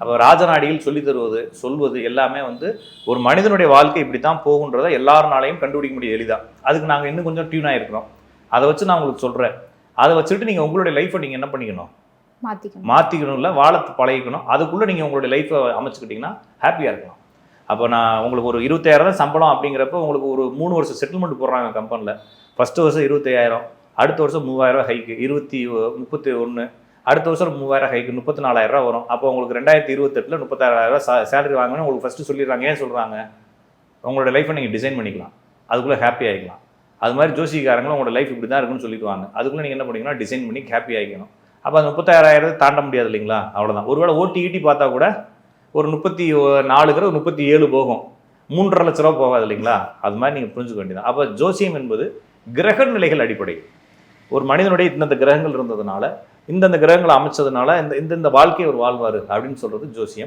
அப்போ ராஜநாடிகள் சொல்லி தருவது சொல்வது எல்லாமே வந்து ஒரு மனிதனுடைய வாழ்க்கை இப்படி தான் போகுன்றதை எல்லாருனாலையும் கண்டுபிடிக்க முடியும் எளிதா. அதுக்கு நாங்கள் இன்னும் கொஞ்சம் டியூன் ஆகிருக்கிறோம் அதை வச்சு நான் உங்களுக்கு சொல்கிறேன் அதை வச்சுட்டு நீங்கள் உங்களுடைய லைஃப்பை நீங்கள் என்ன பண்ணிக்கணும்? மாற்றிக்கணும் இல்லை வாழ பழகிக்கணும். அதுக்குள்ளே நீங்கள் உங்களுடைய லைஃப்பை அமைச்சுக்கிட்டிங்கன்னா ஹாப்பியாக இருக்கலாம். அப்போ நான் உங்களுக்கு ஒரு இருபத்தாயிரம் சம்பளம் அப்படிங்கிறப்ப உங்களுக்கு ஒரு மூணு வருஷம் செட்டில்மெண்ட் போடுறாங்க கம்பெனியில் ஃபஸ்ட்டு வருஷம் இருபத்தையாயிரம் அடுத்த வருஷம் மூவாயிரம் ஹைக்கு இருபத்தி முப்பத்தி ஒன்று அடுத்த வருஷம் மூவாயிரம் ஹைக்கு முப்பத்தி நாலாயிரம் ரூபா வரும். அப்போ உங்களுக்கு ரெண்டாயிரத்தி இருபத்தெட்டில் முப்பத்தாயிரம் ரூபா சேலரி வாங்கணும்னு உங்களுக்கு ஃபஸ்ட்டு சொல்லிடுறாங்க. ஏன் சொல்கிறாங்க உங்களோட லைஃப்பை நீங்கள் டிசைன் பண்ணிக்கலாம். அதுக்குள்ளே ஹாப்பி ஆகிக்கலாம் அது மாதிரி ஜோசிக்காரங்களும் உங்களோட லைஃப் இப்படி தான் இருக்குன்னு சொல்லிடுவாங்க அதுக்குள்ளே நீங்கள் என்ன பண்ணீங்கன்னா டிசைன் பண்ணி ஹாப்பி ஆகிக்கணும் அப்போ அந்த முப்பத்தாயிரம் தாண்ட முடியாது இல்லைங்களா? அவ்வளோதான் ஒருவேளை ஓட்டி ஈட்டி பார்த்தா கூட ஒரு முப்பத்தி நாலுங்கிற ஒரு முப்பத்தி ஏழு போகும். மூன்றரை லட்ச ரூபா போகாது இல்லைங்களா? அது மாதிரி நீங்கள் புரிஞ்சுக்க வேண்டியது அப்போ ஜோசியம் என்பது கிரக நிலைகள் அடிப்படை. ஒரு மனிதனுடைய இந்தந்த கிரகங்கள் இருந்ததுனால இந்தந்த கிரகங்களை அமைச்சதுனால இந்த இந்தந்த வாழ்க்கையை ஒரு வாழ்வார் அப்படின்னு சொல்கிறது ஜோசியம்.